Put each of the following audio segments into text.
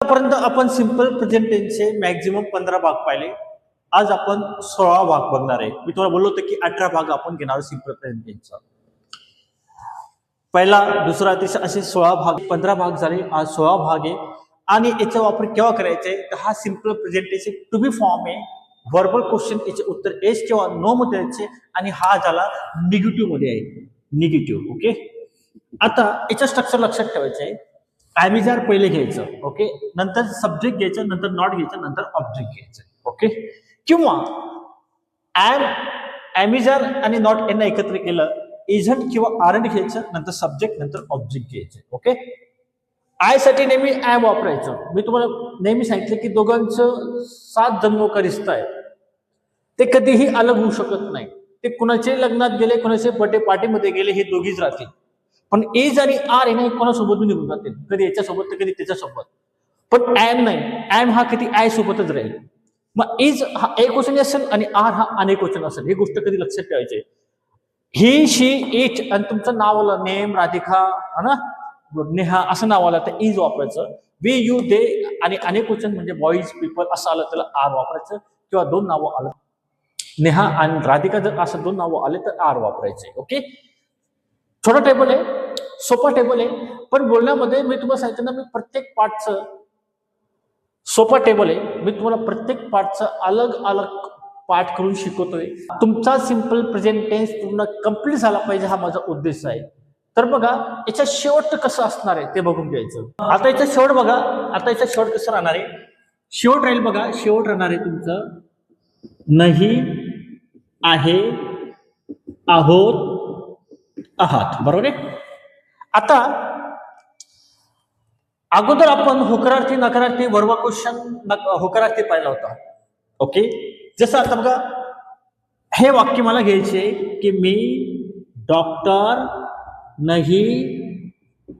आतापर्यंत आपण simple present टेन्सचे maximum पंधरा भाग पाहिले. आज आपण सोळा भाग बघणार आहे. मी तुम्हाला बोललो होतो की अठरा भाग आपण घेणार सिंपल प्रेझेंट टेन्सचा पहिला दुसरा तिसरा असे सोळा भाग पंधरा भाग झाले. आज सोळा भाग आहे. आणि याचा वापर केव्हा करायचा आहे? तर हा simple presentation to be form आहे. व्हर्बल क्वेश्चन याचे उत्तर एस किंवा नो मध्ये द्यायचे. आणि हा झाला निगेटिव्हमध्ये आहे. निगेटिव्ह ओके आता याचं स्ट्रक्चर लक्षात ठेवायचं आहे. ॲमिजार पहिले घ्यायचं ओके? नंतर सब्जेक्ट घ्यायचं नंतर नॉट घ्यायचं नंतर ऑब्जेक्ट घ्यायचं ओके? किंवा ॲम ॲमिजार आणि नॉट यांना एकत्र केलं एजंट किंवा आरंट घ्यायचं नंतर सब्जेक्ट नंतर ऑब्जेक्ट घ्यायचं ओके? आयसाठी नेहमी ॲम वापरायचं. मी तुम्हाला नेहमी सांगितलं की दोघांचं सात जन्म का आहे ते कधीही अलग होऊ शकत नाही. ते कुणाचे लग्नात गेले कुणाचे पटे पार्टीमध्ये गेले हे दोघीच राहतील. पण एज आणि आर हे नाही कोणासोबत मी निघून जातील. कधी याच्यासोबत तर कधी त्याच्यासोबत. पण ॲम नाही. ॲम हा कधी आय सोबतच राहील. मग एज हा एक क्वेश्चन असेल आणि आर हा अनेक क्वेश्चन असेल. ही गोष्ट कधी लक्षात ठेवायची? ही शी एच आणि तुमचं नाव आलं नेम राधिका हा ना? नेहा असं नाव आलं तर इज वापरायचं. वी यू दे आणि अनेक क्वेश्चन म्हणजे बॉईज पीपल असं आलं त्याला आर वापरायचं. किंवा दोन नावं आलं. नेहा आणि राधिका जर असं दोन नावं आले तर आर वापरायचे ओके? छोटा टेबल आहे सोपा टेबल आहे पण बोलण्यामध्ये मी तुम्हाला सांगितलं ना मी प्रत्येक पार्टचं सोपा टेबल आहे. मी तुम्हाला प्रत्येक पार्टचं अलग अलग पाठ करून शिकवतोय. तुमचा सिंपल प्रेझेंट टेन्स पूर्ण कंप्लीट झाला पाहिजे हा माझा उद्देश आहे. तर बघा याच्या शेवट कसं असणार आहे ते बघून घ्यायचं. आता याचा शेवट बघा आता याचा शेवट कसं राहणार आहे? शेवट राहील बघा शेवट राहणार आहे तुमचं नाही आहे आहोत आहात बरोबर? आहे आता अगोदर आपण होकारार्थी नकारार्थी वर्वा क्वेश्चन होकारार्थी पाहिला होता. ओके? जसं आता बघा हे वाक्य मला घ्यायचे की मी डॉक्टर नाही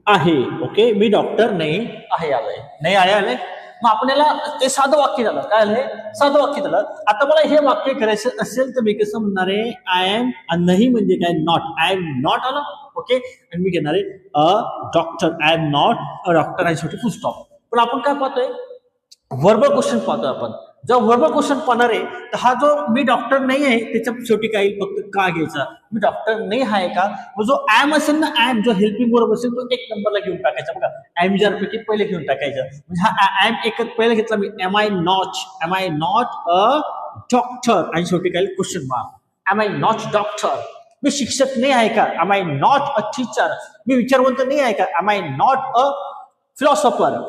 आहे. ओके? मी डॉक्टर नाही आहे आलंय. नाही आहे आलंय मग आपल्याला ते साधं वाक्य झालं. काय झालंय साधं वाक्य झालं. आता मला हे वाक्य करायचं असेल तर मी कसं म्हणणार आहे? आय एम नाही म्हणजे काय? नॉट आय एम नॉट आलं ओके आणि मी घेणार आहे a doctor I am not a doctor I शेवटी फुल स्टॉप पण आपण काय पाहतोय? वर्बल क्वेश्चन पाहतोय आपण. जर वर्ब क्वेश्चन पाहणार आहे तर हा जो मी डॉक्टर नाही आहे त्याच्या शेवटी काही फक्त का घ्यायचा? मी डॉक्टर नाही आहे का? मग जो ऍम असेल ना ऍम जो हेल्पिंग वर्ब असेल तो एक नंबरला घेऊन टाकायचा बघा. ॲम जर पैकी पहिले घेऊन टाकायचं. म्हणजे हा ॲम एकच पहिले घेतला मी. Am I not am I not a doctor आणि शेवटी काही question mark am I not doctor मी शिक्षक नाही आहे का? Am I not a teacher मी विचारवंत नाही आहे का? Am I not a philosopher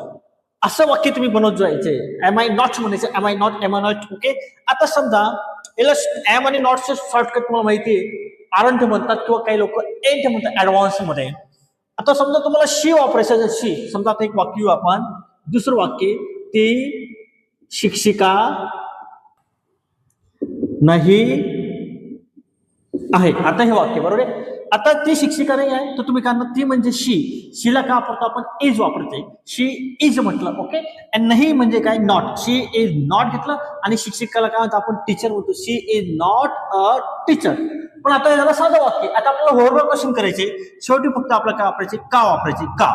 असं वाक्य तुम्ही बनवत जायचे. एम आय नॉट म्हणायचं? Am I not am I not okay आता समजा याला एम आणि नॉटचं शॉर्टकट तुम्हाला माहिती आहे. आरंठ म्हणतात किंवा काही लोक एंट म्हणतात ऍडव्हान्समध्ये. आता समजा तुम्हाला शी वापरायचं असेल शी समजा आता एक वाक्य आपण. दुसरं वाक्य ती शिक्षिका नाही आहे. आता हे वाक्य बरोबर आहे? आता ती शिक्षिका नाही आहे तर तुम्ही काय ती म्हणजे शी. शीला का वापरतो आपण? इज वापरते. शी इज म्हटलं ओके आणि नाही म्हणजे काय? नॉट शी इज नॉट घेतलं आणि शिक्षिकाला काय म्हणतो आपण? टीचर म्हणतो. She is not a teacher पण आता याला साधं वाक्य आता आपल्याला व्हर्बल क्वेश्चन करायचे. शेवटी फक्त आपल्याला काय वापरायचे? का वापरायचे? का.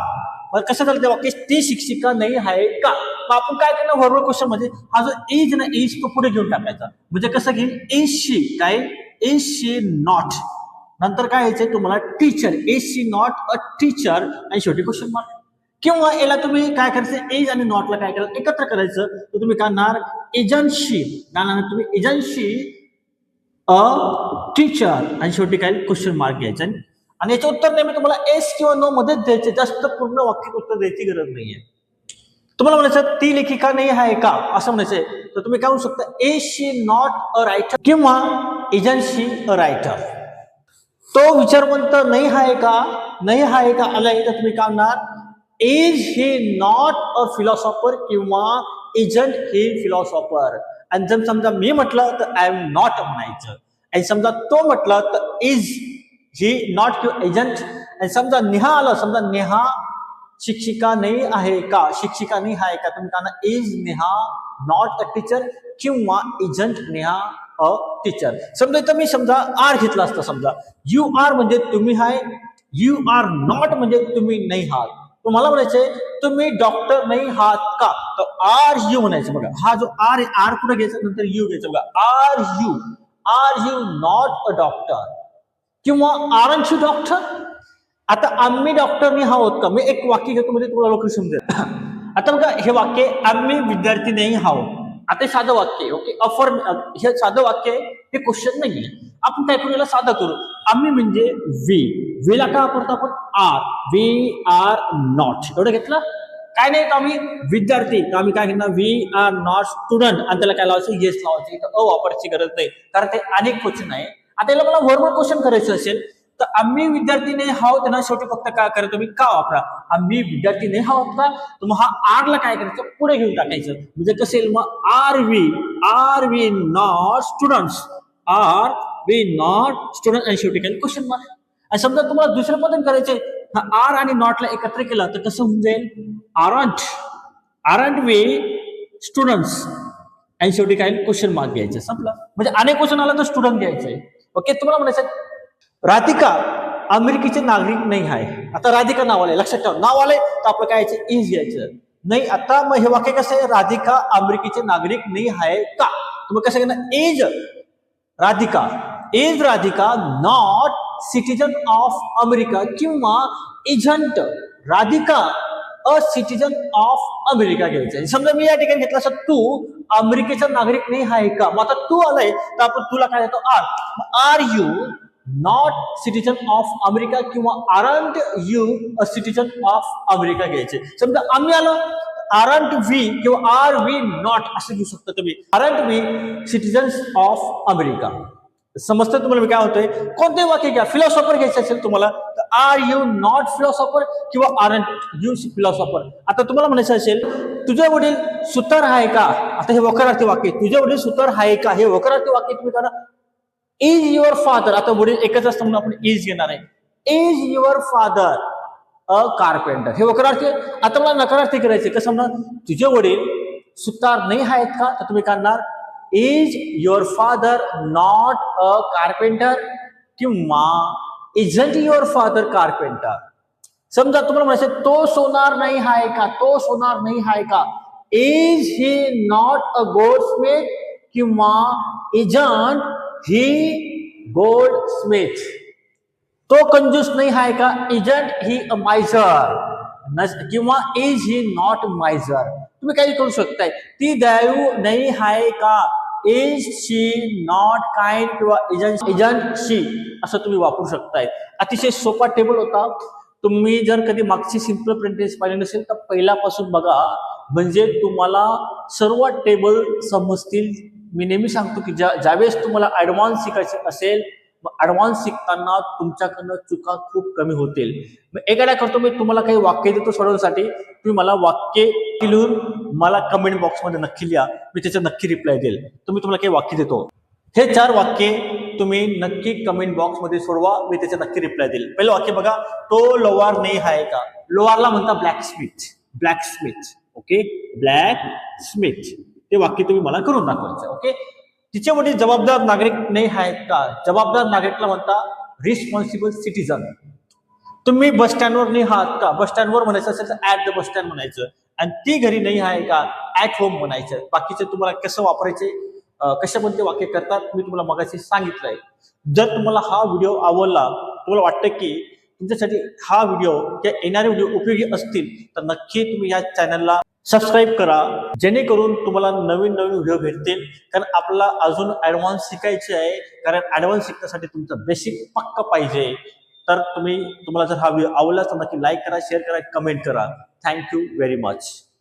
मग कसं झालं ते वाक्य? ती शिक्षिका नाही आहे का? मग आपण काय करणार व्हर्बल क्वेश्चनमध्ये? हा जो इज ना इज तो पुढे घेऊन टाकायचा. म्हणजे कसं घेईल? इज शी काय? इज शी नॉट नंतर काय यायचंय तुम्हाला? Teacher is she not a teacher आणि शेवटी क्वेश्चन मार्क किंवा याला तुम्ही काय करायचं? एज आणि नॉटला काय करायचं? एकत्र करायचं. तर तुम्ही काढणार एजन्सी काय तुम्ही एजन्सी अ टीचर आणि शेवटी काय? क्वेश्चन मार्क घ्यायचं. आणि याचं उत्तर नेहमी तुम्हाला एस किंवा नो मध्येच द्यायचे. जास्त पूर्ण वाक्य उत्तर द्यायची गरज नाहीये. तुम्हाला म्हणायचं ती लेखिका नाही आहे का असं म्हणायचंय. तर तुम्ही काय म्हणू शकता? A she not a writer किंवा एजन्सी अ रायटर तो विचारवंत नाही आहे का? नाही आहे का? आलाय तर तुम्ही काय म्हणणार is he not a philosopher किंवा एजंट ही फिलॉसॉफर आणि जर समजा मी म्हटलं तर आय एम नॉट म्हणायचं आणि समजा तो म्हटलं तर इज ही नॉट किंवा एजंट आणि समजा नेहा आलं समजा नेहा शिक्षिका नाही आहे का? शिक्षिका नाही आहे का? तुम्ही काय is Neha not a teacher किंवा एजंट नेहा अ टीचर समजा इथं मी समजा आर घेतला असता समजा. यू आर म्हणजे तुम्ही हाय यू आर नॉट म्हणजे तुम्ही नाही आहात. तुम्हाला म्हणायचंय तुम्ही डॉक्टर नाही आहात का? तर आर यू म्हणायचं बघा. हा जो आर आहे आर कुठे घ्यायचा? नंतर यू घ्यायचं बघा. Are you are you not a doctor किंवा आर यू डॉक्टर आता आम्ही डॉक्टर नाही आहोत का? मी एक वाक्य घेतो म्हणजे तुम्हाला लवकर समजेल. आता बघा हे वाक्य आम्ही विद्यार्थी नाही आहोत. आता साधं वाक्य आहे ओके अफर uh, हे साधं वाक्य आहे हे क्वेश्चन नाही आपण काय करू याला साधं करू. आम्ही म्हणजे वी वीला काय वापरतो आपण? आर वी आर नॉट एवढं घेतलं? काय नाही तर आम्ही विद्यार्थी. तर आम्ही काय घेणार? वी आर नॉट स्टुडंट आणि त्याला काय लावायचं? येस लावायचं. इथं अ वापरायची गरज नाही. कारण ते अनेक क्वेश्चन आहे. आता याला मला व्हर्बल क्वेश्चन करायचं असेल तर आम्ही विद्यार्थी नाही आहोत त्यांना शेवटी फक्त काय करा तुम्ही का वापरा? आम्ही विद्यार्थी नाही आहोत का तर मग हा आर ला काय करायचं? पुढे घेऊन टाकायचं. म्हणजे कसं येईल मग? Are we are we not students are we not student आणि शेवटी काय? क्वेश्चन मार्क आणि समजा तुम्हाला दुसरं पदन करायचंय आर आणि नॉटला एकत्र केलं तर कसं होऊन जाईल? आरंट आरंट वी स्टुडंट्स आणि शेवटी काय? क्वेश्चन मार्क घ्यायचं संपलं. म्हणजे अनेक क्वेश्चन आला तर स्टुडंट घ्यायचंय ओके तुम्हाला म्हणायचं राधिका अमेरिकेचे नागरिक नाही आहे. आता राधिका नाव आलंय. लक्षात ठेवा नाव आलंय तर आपलं काय यायचं? इज घ्यायचं नाही आता मग हे वाक्य कसं आहे? राधिका अमेरिकेचे नागरिक नाही आहे का? तुम्ही कसं घेणार is Radhika. Is Radhika not citizen of America किंवा isn't Radhika a citizen of America घ्यायचं समजा मी या ठिकाणी घेतलं असं तू अमेरिकेचा नागरिक नाही आहे का? मग आता तू आलाय तर आपण तुला काय देतो? Are are you not citizen of America किंवा aren't you a citizen of America घ्यायचे? समजा आम्ही आलो आरंट वी किंवा आर वी नॉट असं घेऊ शकता तुम्ही. Aren't we citizens of America समजतं तुम्हाला मी काय होतंय कोणते वाक्य घ्या. फिलॉसॉफर घ्यायचं असेल तुम्हाला तर आर यू नॉट फिलॉसॉफर किंवा आर यू फिलॉसॉफर आता तुम्हाला म्हणायचं असेल तुझे वडील सुतार आहे का? आता हे वकारार्थी वाक्य तुझे वडील सुतार आहे का? हे वकारार्थी वाक्य तुम्ही करा. इज युअर फादर आता वडील एकच असतं म्हणून आपण इज घेणार आहे. Is your father a carpenter हे वकरार्थी आता मला नकारार्थी करायचे कसं म्हणणार? तुझे वडील सुतार नाही आहेत का? तर तुम्ही करणार is your father not a carpenter किंवा इजंट युअर फादर कारपेंटर समजा तुम्हाला म्हणायचं तो सोनार नाही आहे का? तो सोनार नाही आहे का? Is he not a goldsmith किंवा इजंट ही गोल्ड स्मिथ तो कंजूस नाही आहे का इजंट ही अ मायझर किंवा इज ही नॉट मायझर तुम्ही काही करू शकताय. ती दयाळू नाही आहे का? इज शी नॉट काइंड किंवा इजंट इजंट शी असं तुम्ही वापरू शकताय. अतिशय सोपा टेबल होता. तुम्ही जर कधी मागची सिंपल प्रेंटेन्स पाहिली नसेल तर पहिल्यापासून बघा. म्हणजे तुम्हाला सर्व टेबल समजतील मी नेहमी सांगतो की ज्या ज्यावेळेस तुम्हाला ॲडव्हान्स शिकायचे असेल मग ॲडव्हान्स शिकताना तुमच्याकडनं चुका खूप कमी होतील. मग एखाद्या करतो मी तुम्हाला काही वाक्य देतो सोडवण्यासाठी. तुम्ही मला वाक्य लिहून मला कमेंट बॉक्समध्ये नक्की लिहा. मी त्याच्या नक्की रिप्लाय देईल. तुम्ही तुम्हाला काही वाक्य देतो. हे चार वाक्य तुम्ही नक्की कमेंट बॉक्समध्ये सोडवा. मी त्याचे नक्की रिप्लाय देईल. पहिलं वाक्य बघा. तो लोवार नाही आहे का? लोवारला म्हणता blacksmith blacksmith okay blacksmith ते वाक्य तुम्ही मला करून दाखवायचं ओके तिचे वडील जबाबदार नागरिक नाही आहेत का? जबाबदार नागरिकला म्हणता रिस्पॉन्सिबल सिटीजन तुम्ही बस स्टँडवर नाही आहात का? बस स्टँडवर म्हणायचं असेल तर ऍट द बस स्टँड म्हणायचं. आणि ती घरी नाही आहे का? ऍट होम म्हणायचं. बाकीचे तुम्हाला कसं वापरायचे? कशामध्ये वाक्य करतात? मी तुम्हाला मगाशी सांगितलंय. जर तुम्हाला हा व्हिडिओ आवडला तुम्हाला वाटतं की तुमच्यासाठी हा व्हिडिओ किंवा येणारे व्हिडिओ उपयोगी असतील तर नक्की तुम्ही या चॅनलला सबस्क्राईब करा. जेणेकरून तुम्हाला नवीन नवीन व्हिडिओ भेटतील. कारण आपला अजून ऍडव्हान्स शिकायचे आहे. कारण ऍडव्हान्स शिकण्यासाठी तुमचं बेसिक पक्क पाहिजे. तर तुम्ही तुम्हाला जर हा व्हिडिओ आवडला तर नक्की लाईक करा शेअर करा कमेंट करा. Thank you very much